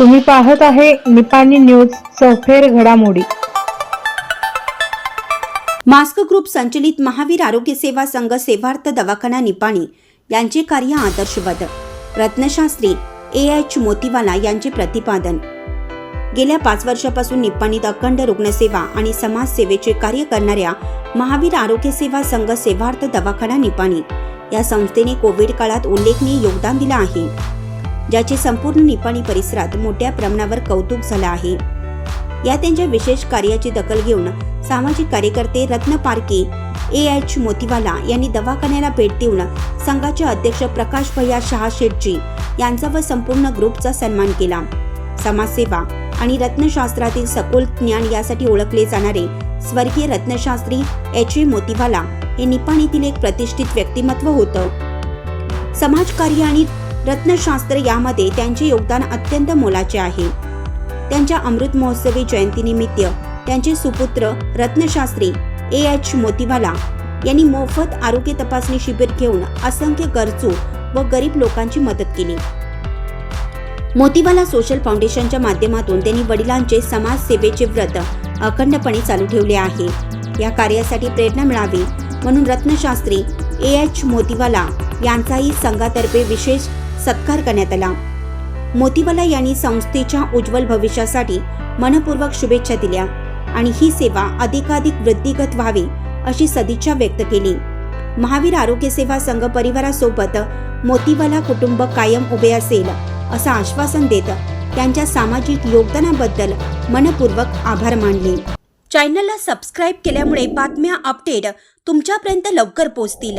तुम्ही पाहत आहे निपाणी न्यूज चौफेर घडामोडी. मास्क ग्रुप संचलित महावीर आरोग्य सेवा संघ सेवार्थ दवाखाना निपाणी यांचे कार्य आदर्शवत रत्नशास्त्री ए. एच. मोतीवाला यांचे प्रतिपादन. गेल्या पाच वर्षापासून निपाणीत अखंड रुग्णसेवा आणि समाजसेवेचे कार्य करणाऱ्या महावीर आरोग्य सेवा संघ सेवार्थ दवाखाना निपाणी या संस्थेने कोविड काळात उल्लेखनीय योगदान दिलं आहे. ज्याचे संपूर्ण निपाणी परिसरात मोठ्या प्रमाणावर कौतुक झालं आहे. या त्यांच्या विशेष कार्याची दखल घेऊन सामाजिक कार्यकर्ते रत्न पारके ए. एच. मोतीवाला यांनी दवाखान्याला भेट देऊन संघाचे अध्यक्ष प्रकाश भैया शहा शेटजी यांचा व संपूर्ण ग्रुपचा सन्मान केला. समाजसेवा आणि रत्नशास्त्रातील सखोल ज्ञान यासाठी ओळखले जाणारे स्वर्गीय रत्नशास्त्री एच. ए. मोतीवाला हे निपाणीतील एक प्रतिष्ठित व्यक्तिमत्व होतं. समाजकार्य आणि रत्नशास्त्र यामध्ये त्यांचे योगदान अत्यंत मोलाचे आहे. त्यांच्या अमृत महोत्सवी जयंतीनिमित्त त्यांचे सुपुत्र रत्नशास्त्री ए एच मोतीवाला यांनी मोफत आरोग्य तपासणी शिबिर घेऊन असंख्य गरजू व गरीब लोकांची मदत केली. मोतीवाला सोशल फाउंडेशनच्या माध्यमातून त्यांनी वडिलांचे समाजसेवेचे व्रत अखंडपणे चालू ठेवले आहे. या कार्यासाठी प्रेरणा मिळावी म्हणून रत्नशास्त्री ए एच मोतीवाला यांचाही संघातर्फे विशेष सत्कार करण्यात आला. मोतीवाला यांनी संस्थेच्या उज्ज्वल भविष्यासाठी मनपूर्वक शुभेच्छा दिल्या आणि ही सेवा अधिकाधिक वृद्धिगत व्हावी अशी सदिच्छा व्यक्त केली. महावीर आरोग्य सेवा संघ परिवारासोबत मोतीवाला कुटुंब कायम उभे असेल असं आश्वासन देत त्यांच्या सामाजिक योगदानाबद्दल मनपूर्वक आभार मानले. चॅनलला सबस्क्राईब केल्यामुळे बातम्या अपडेट तुमच्यापर्यंत लवकर पोहोचतील.